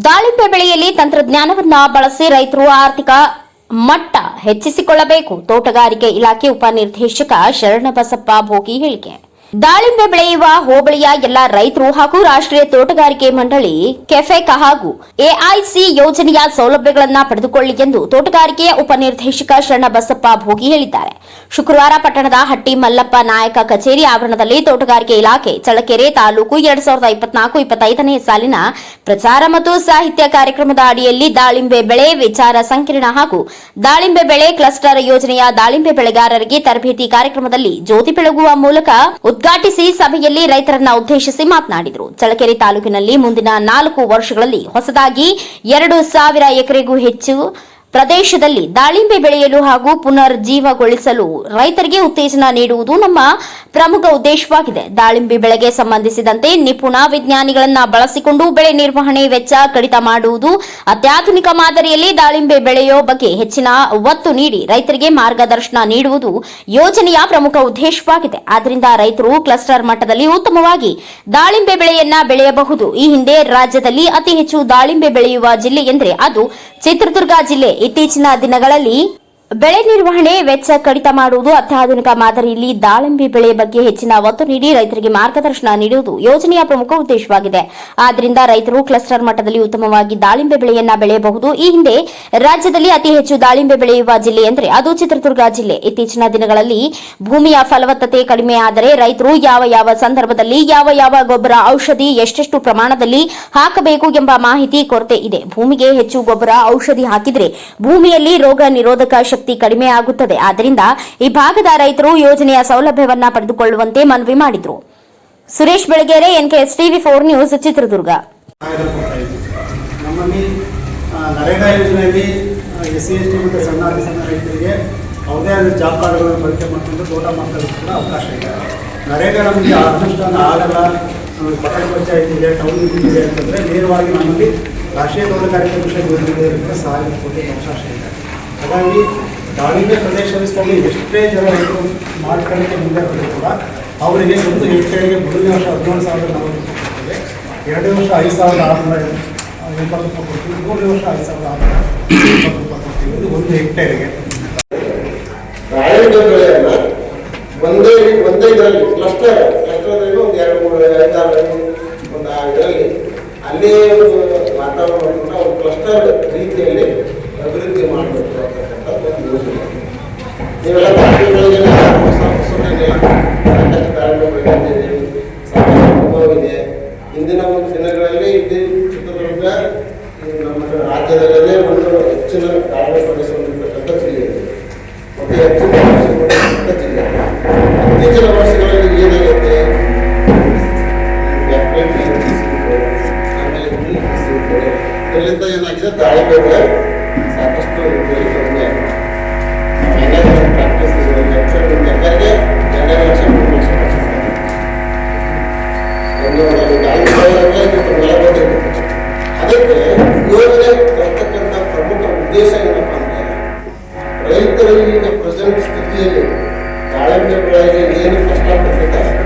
ದಾಳಿಂಬೆ ಬೆಳೆಯಲ್ಲಿ ತಂತ್ರಜ್ಞಾನವನ್ನ ಬಳಸಿ ರೈತರು ಆರ್ಥಿಕ ಮಟ್ಟ ಹೆಚ್ಚಿಸಿಕೊಳ್ಳಬೇಕು. ತೋಟಗಾರಿಕೆ ಇಲಾಖೆ ಉಪನಿರ್ದೇಶಕ ಶರಣಬಸಪ್ಪ ಭೋಗಿ ಹೇಳಿಕೆ. ದಾಳಿಂಬೆ ಬೆಳೆಯುವ ಹೋಬಳಿಯ ಎಲ್ಲ ರೈತರು ಹಾಗೂ ರಾಷ್ಟ್ರೀಯ ತೋಟಗಾರಿಕೆ ಮಂಡಳಿ ಕೆಫೆಕ ಹಾಗೂ ಎಐಸಿ ಯೋಜನೆಯ ಸೌಲಭ್ಯಗಳನ್ನು ಪಡೆದುಕೊಳ್ಳಿ ಎಂದು ತೋಟಗಾರಿಕೆಯ ಉಪನಿರ್ದೇಶಕ ಶರಣಬಸಪ್ಪ ಭೋಗಿ ಹೇಳಿದ್ದಾರೆ. ಶುಕ್ರವಾರ ಪಟ್ಟಣದ ಹಟ್ಟಿ ಮಲ್ಲಪ್ಪ ನಾಯಕ ಕಚೇರಿ ಆವರಣದಲ್ಲಿ ತೋಟಗಾರಿಕೆ ಇಲಾಖೆ ಚಳ್ಳಕೆರೆ ತಾಲೂಕು ಎರಡ್ ಸಾವಿರದ ಇಪ್ಪತ್ನಾಲ್ಕು ಇಪ್ಪತ್ತೈದನೇ ಸಾಲಿನ ಪ್ರಚಾರ ಮತ್ತು ಸಾಹಿತ್ಯ ಕಾರ್ಯಕ್ರಮದ ಅಡಿಯಲ್ಲಿ ದಾಳಿಂಬೆ ಬೆಳೆ ವಿಚಾರ ಸಂಕಿರಣ ಹಾಗೂ ದಾಳಿಂಬೆ ಬೆಳೆ ಕ್ಲಸ್ಟರ್ ಯೋಜನೆಯ ದಾಳಿಂಬೆ ಬೆಳೆಗಾರರಿಗೆ ತರಬೇತಿ ಕಾರ್ಯಕ್ರಮದಲ್ಲಿ ಜ್ಯೋತಿ ಬೆಳಗುವ ಮೂಲಕ ಉದ್ಘಾಟಿಸಿ ಸಭೆಯಲ್ಲಿ ರೈತರನ್ನ ಉದ್ದೇಶಿಸಿ ಮಾತನಾಡಿದರು. ಚಳ್ಳಕೆರೆ ತಾಲೂಕಿನಲ್ಲಿ ಮುಂದಿನ ನಾಲ್ಕು ವರ್ಷಗಳಲ್ಲಿ ಹೊಸದಾಗಿ ಎರಡು ಸಾವಿರ ಎಕರೆಗೂ ಹೆಚ್ಚು ಪ್ರದೇಶದಲ್ಲಿ ದಾಳಿಂಬೆ ಬೆಳೆಯಲು ಹಾಗೂ ಪುನರ್ಜೀವಗೊಳಿಸಲು ರೈತರಿಗೆ ಉತ್ತೇಜನ ನೀಡುವುದು ನಮ್ಮ ಪ್ರಮುಖ ಉದ್ದೇಶವಾಗಿದೆ. ದಾಳಿಂಬೆ ಬೆಳೆಗೆ ಸಂಬಂಧಿಸಿದಂತೆ ನಿಪುಣ ವಿಜ್ಞಾನಿಗಳನ್ನ ಬಳಸಿಕೊಂಡು ಬೆಳೆ ನಿರ್ವಹಣೆ ವೆಚ್ಚ ಕಡಿತ ಮಾಡುವುದು ಅತ್ಯಾಧುನಿಕ ಮಾದರಿಯಲ್ಲಿ ದಾಳಿಂಬೆ ಬೆಳೆಯೋ ಬಗ್ಗೆ ಹೆಚ್ಚಿನ ಒತ್ತು ನೀಡಿ ರೈತರಿಗೆ ಮಾರ್ಗದರ್ಶನ ನೀಡುವುದು ಯೋಜನೆಯ ಪ್ರಮುಖ ಉದ್ದೇಶವಾಗಿದೆ. ಆದ್ದರಿಂದ ರೈತರು ಕ್ಲಸ್ಟರ್ ಮಟ್ಟದಲ್ಲಿ ಉತ್ತಮವಾಗಿ ದಾಳಿಂಬೆ ಬೆಳೆಯನ್ನ ಬೆಳೆಯಬಹುದು. ಈ ಹಿಂದೆ ರಾಜ್ಯದಲ್ಲಿ ಅತಿ ಹೆಚ್ಚು ದಾಳಿಂಬೆ ಬೆಳೆಯುವ ಜಿಲ್ಲೆ ಎಂದರೆ ಅದು ಚಿತ್ರದುರ್ಗ ಜಿಲ್ಲೆ. ಇತ್ತೀಚಿನ ದಿನಗಳಲ್ಲಿ ಬೆಳೆ ನಿರ್ವಹಣೆ ವೆಚ್ಚ ಕಡಿತ ಮಾಡುವುದು ಅತ್ಯಾಧುನಿಕ ಮಾದರಿಯಲ್ಲಿ ದಾಳಿಂಬೆ ಬೆಳೆ ಬಗ್ಗೆ ಹೆಚ್ಚಿನ ಒತ್ತು ನೀಡಿ ರೈತರಿಗೆ ಮಾರ್ಗದರ್ಶನ ನೀಡುವುದು ಯೋಜನೆಯ ಪ್ರಮುಖ ಉದ್ದೇಶವಾಗಿದೆ. ಆದ್ದರಿಂದ ರೈತರು ಕ್ಲಸ್ಟರ್ ಮಟ್ಟದಲ್ಲಿ ಉತ್ತಮವಾಗಿ ದಾಳಿಂಬೆ ಬೆಳೆಯನ್ನ ಬೆಳೆಯಬಹುದು. ಈ ಹಿಂದೆ ರಾಜ್ಯದಲ್ಲಿ ಅತಿ ಹೆಚ್ಚು ದಾಳಿಂಬೆ ಬೆಳೆಯುವ ಜಿಲ್ಲೆ ಎಂದರೆ ಅದು ಚಿತ್ರದುರ್ಗ ಜಿಲ್ಲೆ. ಇತ್ತೀಚಿನ ದಿನಗಳಲ್ಲಿ ಭೂಮಿಯ ಫಲವತ್ತತೆ ಕಡಿಮೆ ಆದರೆ ರೈತರು ಯಾವ ಯಾವ ಸಂದರ್ಭದಲ್ಲಿ ಯಾವ ಯಾವ ಗೊಬ್ಬರ ಔಷಧಿ ಎಷ್ಟೆಷ್ಟು ಪ್ರಮಾಣದಲ್ಲಿ ಹಾಕಬೇಕು ಎಂಬ ಮಾಹಿತಿ ಕೊರತೆ ಇದೆ. ಭೂಮಿಗೆ ಹೆಚ್ಚು ಗೊಬ್ಬರ ಔಷಧಿ ಹಾಕಿದರೆ ಭೂಮಿಯಲ್ಲಿ ರೋಗ ನಿರೋಧಕ ಶಕ್ತಿ ಕಡಿಮೆ ಆಗುತ್ತದೆ. ಆದ್ದರಿಂದ ಈ ಭಾಗದ ರೈತರು ಯೋಜನೆಯ ಸೌಲಭ್ಯವನ್ನ ಪಡೆದುಕೊಳ್ಳುವಂತೆ ಮನವಿ ಮಾಡಿದರು. Suresh Belagere NKS TV four news, Chitradurga. NREGA ಯೋಜನೆಯಲ್ಲಿ ಎಸ್ ಸಿ ಎಸ್ ಟಿ ಮತ್ತು ಸಣ್ಣ ಅತಿ ಸಣ್ಣ ರೈತರಿಗೆ ಅವ್ರದೇ ಆದ ಜಾಬ್ ಕಾರ್ಡ್ಗಳನ್ನು ಬಳಕೆ ಮಾಡಿಕೊಂಡು ತೋಟ ಮಾಡೋದಕ್ಕೆ ಕೂಡ ಅವಕಾಶ ಇದೆ. ನರೇಗಾ ನಮಗೆ ಅನುಷ್ಠಾನ ಆಗಲ್ಲ ಪಟ್ಟಣ ಪಂಚಾಯತ್ ಟೌನ್ ಇದೆ ಅಂತಂದರೆ ನೇರವಾಗಿ ನಮ್ಮಲ್ಲಿ ರಾಷ್ಟ್ರೀಯ ತೋಟಗಾರಿಕೆ ಮಿಷನ್ ಯೋಜನೆ ಸಹಾಯ ಕೊಡಲಿಕ್ಕೆ ಅವಕಾಶ ಇದೆ. ಹಾಗಾಗಿ ದಾಳಿಂಬೆ ಪ್ರದೇಶದಲ್ಲಿ ಎಷ್ಟೇ ಜನ ರೈತರು ಮಾಡ್ಕೊಳ್ಳಿಕ್ಕೆ ಮುಂದೆ ಬರಲಿ ಕೂಡ ಅವರಿಗೆ ಒಂದು ಹೆಕ್ಟೇರಿಗೆ ಮೊದಲನೇ ವರ್ಷ ಹದಿನೇಳು ಸಾವಿರದ ನಾವು ಕೊಡ್ತೇವೆ ಎರಡನೇ ವರ್ಷ ಐದು ಸಾವಿರದ ಆರುನೂರ ಎಂಬತ್ತು ರೂಪಾಯಿ ಕೊಡ್ತೀವಿ ಮೂರನೇ ವರ್ಷ ಐದು ಸಾವಿರದ ಆರುನೂರ ಎಂಬತ್ತು ರೂಪಾಯಿ ಕೊಡ್ತೀವಿ ಇದು ಒಂದು ಹೆಕ್ಟೇರಿಗೆ ಬೆಳೆಯನ್ನ ಒಂದೇ ಒಂದೇ ಇದರಲ್ಲಿ, ಕ್ಲಸ್ಟರ್ ಕ್ಲಸ್ಟರ್ದಲ್ಲಿ ಒಂದು ಎರಡು ಮೂರು ಐದಾರು ಒಂದು ಇದರಲ್ಲಿ ಅಲ್ಲೇ ಒಂದು ವಾತಾವರಣ ಒಂದು ಕ್ಲಸ್ಟರ್ ರೀತಿಯಲ್ಲಿ ಅಭಿವೃದ್ಧಿ ಮಾಡಬೇಕು ಅಂತಕ್ಕಂಥದ್ದು ಒಂದು ಯೋಜನೆ ನೀವೆಲ್ಲ ಹೊಸ ಹೊಸದೇನಿಲ್ಲ ಸಾಕಷ್ಟು ದಾಳಿಂಬೆ ಬೆಳೆದಿದ್ದೀವಿ ಸಾಕಷ್ಟು ಅನುಭವ ಇದೆ ಇಂದಿನ ಒಂದು ನಮ್ಮ ರಾಜ್ಯದಲ್ಲೇ ಒಂದು ಇತ್ತೀಚಿನ ವರ್ಷಗಳಲ್ಲಿ ಸಾಕಷ್ಟು ಹೆಡ್ಫೆಟ್ ಲೆಕ್ಕಕ್ಕೆ ಜನರೇಷನ್ ಒಂದು ಗಾಳಿ ಬೆಲೆ ಬಂದಿದೆ ಅದಕ್ಕೆ ಯೋಜನೆ ಬರ್ತಕ್ಕಂಥ ಪ್ರಮುಖ ಉದ್ದೇಶ ಏನಪ್ಪ ಅಂದರೆ ರೈತರಲ್ಲಿ ಈಗ ಪ್ರೆಸೆಂಟ್ ಸ್ಥಿತಿಯಲ್ಲಿ ದಾಳಿಂಬೆ ಬೆಳೆಗೆ ಏನು ಕಷ್ಟ ಪಡ್ತಿದ್ದಾರೆ